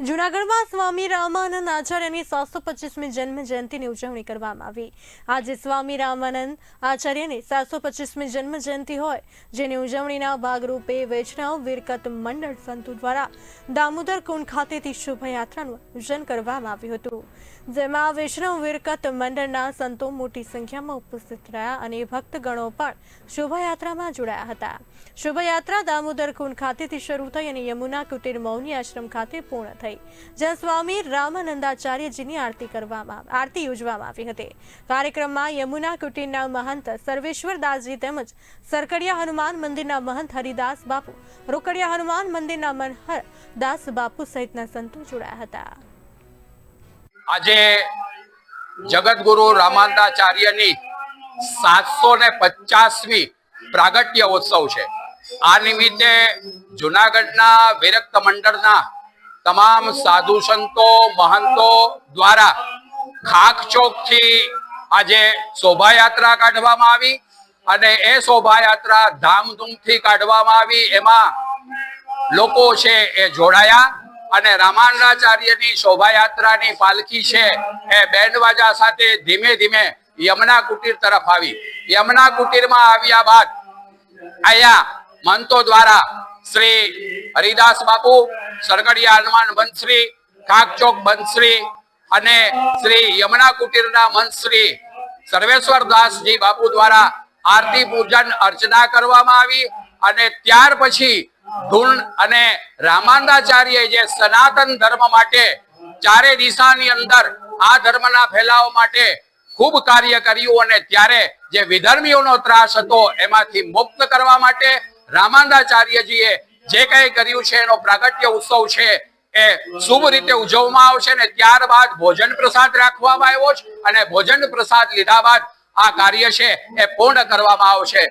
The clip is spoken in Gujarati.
જૂનાગઢમાં સ્વામી રામાનંદ આચાર્યની સાતસો પચીસમી જન્મ જયંતિની ઉજવણી કરવામાં આવી. આજે સ્વામી રામાનંદ આચાર્યની સાતસો પચીસમી જન્મ જયંતિ હોય, જેની ઉજવણીના ભાગરૂપે વૈષ્ણવ વિરકત મંડળ સંતો દ્વારા દામોદર કુંડ ખાતેથી શોભાયાત્રાનું આયોજન કરવામાં આવ્યું હતું. જેમાં વૈષ્ણવ વિરકત મંડળના સંતો મોટી સંખ્યામાં ઉપસ્થિત રહ્યા અને ભક્તગણો પણ શોભાયાત્રામાં જોડાયા હતા. શોભાયાત્રા દામોદર કુંડ ખાતેથી શરૂ થઈ અને યમુના કુટીર મૌની આશ્રમ ખાતે પૂર્ણ થઈ જ્યાં સ્વામી રામાનંદાચાર્યજીની આરતી કરવામાં આરતી યોજવામાં આવી હતી. કાર્યક્રમમાં યમુના કુટીરના મહંત સર્વેશ્વરદાસજી તેમજ સરકડિયા હનુમાન મંદિરના મહંત હરિદાસ બાપુ, રોકડિયા હનુમાન મંદિરના મનહર દાસ બાપુ સહિતના સંતો જોડાયા હતા. આજે જગતગુરુ રામાનંદાચાર્યની સાતસો ને પચાસમી પ્રાગટ્ય ઉત્સવ છે. આ નિમિત્તે જુનાગઢના વિરક્ત મંડળના તમામ સાધુ સંતો, મહંતો દ્વારા ખાક ચોકથી આજે શોભાયાત્રા કાઢવામાં આવી અને એ શોભાયાત્રા ધામધૂમથી કાઢવામાં આવી. એમાં લોકો છે એ જોડાયા અને રામાનંદાચાર્યની શોભાયાત્રાની પાલખી છે એ બેન્ડવાજા સાથે ધીમે ધીમે યમુના કુટીર તરફ આવી. યમુના કુટીરમાં આવ્યા બાદ અહીંયા મંતો દ્વારા શ્રી હરિદાસ બાપુ, સરગડિયા હનુમાન બંશ્રી કાકચોક બંશ્રી અને શ્રી યમુના કુટીરના મંત્રી સર્વેશ્વર દાસજી બાપુ દ્વારા આરતી પૂજન અર્ચના કરવામાં આવી અને ત્યાર પછી ધૂન અને રામાનંદાચાર્ય જે સનાતન ધર્મ માટે ચારે દિશાની અંદર આ ધર્મના ફેલાવ માટે ખૂબ કાર્ય કર્યું અને ત્યારે જે વિધર્મીઓનો ત્રાસ હતો, એમાંથી મુક્ત કરવા માટે રામાનંદાચાર્યજીએ જે કંઈ કર્યું છે, એનો પ્રાગટ્ય ઉત્સવ છે, એ શુભ રીતે ઉજવવામાં આવશે ને ત્યારબાદ ભોજન પ્રસાદ રાખવામાં આવ્યો છે અને ભોજન પ્રસાદ લીધા બાદ આ કાર્ય છે, એ પૂર્ણ કરવામાં આવશે.